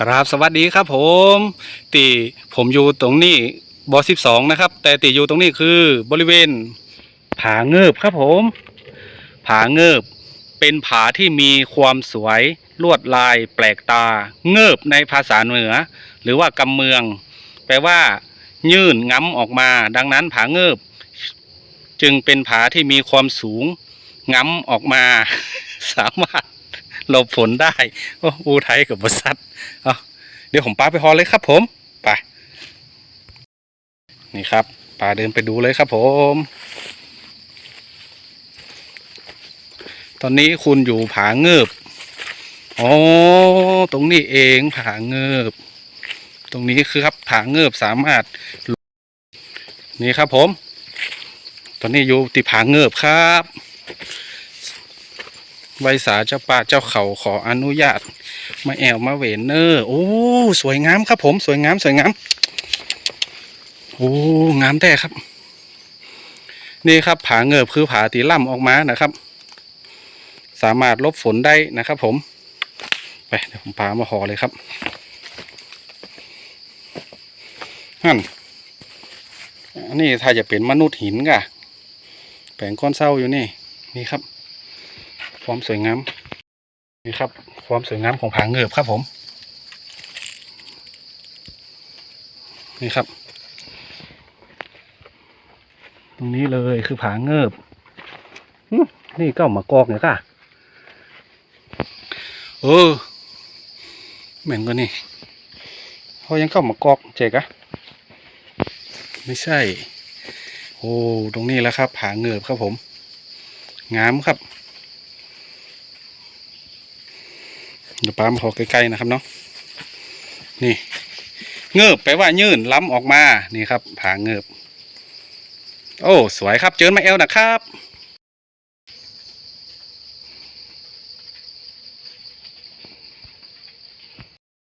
ครับสวัสดีครับผมตีผมอยู่ตรงนี้บอสิบสองนะครับ แต่ตีอยู่ตรงนี้คือบริเวณ ผาเงิบครับผม ผาเงิบเป็นผาที่มีความสวยลวดลายแปลกตา เงิบในภาษาเหนือ หรือว่ากำเมือง แปลว่า ยื่นง้ำออกมา ดังนั้นผาเงิบจึงเป็นผาที่มีความสูงง้ำออกมา สามารถ หลบฝนได้โอ้อูไทยกับบสัตเอาเดี๋ยวผมป้าไปฮอเลยครับผมไปนี่ครับป้าเดินไปดูเลยครับผม ตอนนี้คุณอยู่ผาเงิบอ๋อตรงนี้เองผาเงิบตรงนี้คือครับผาเงิบสามารถ นี่ครับผม ตอนนี้อยู่ติผาเงิบครับ ไวสาเจ้าป่าเจ้าเขาขออนุญาต มาแอวมาเวนเนอร์โอ้สวยงามครับผมสวยงามสวยงามโอ้งามแท้ครับ นี่ครับผาเงิบคือผาตีล่ำออกมานะครับ สามารถลบฝนได้นะครับ ผมไปเดี๋ยวผมพามาห่อเลยครับนั่นอันนี้ถ้าจะเป็นมนุษย์หินกะแปลงก้อนเศร้าอยู่นี่นี่ครับ ความสวยงามนี่ครับ ความสวยงามของผางเงิบครับผม นี่ครับ ตรงนี้เลยคือผางเงิบนี่ก็มากอกเนี่ยค่ะเออเหมือนกันนี่เขายังเข้ามากอกเจ๊กะไม่ใช่ โอ้ตรงนี้แล้วครับ ผาเงิบครับผม งามครับ เดี๋ยวป้ามาขอใกล้ๆนะครับเนาะนี่ เงือบแปลว่ายื่นล้ำออกมานี่ครับผาเงือบโอ้ สวยครับ เจอมาเอลนะครับ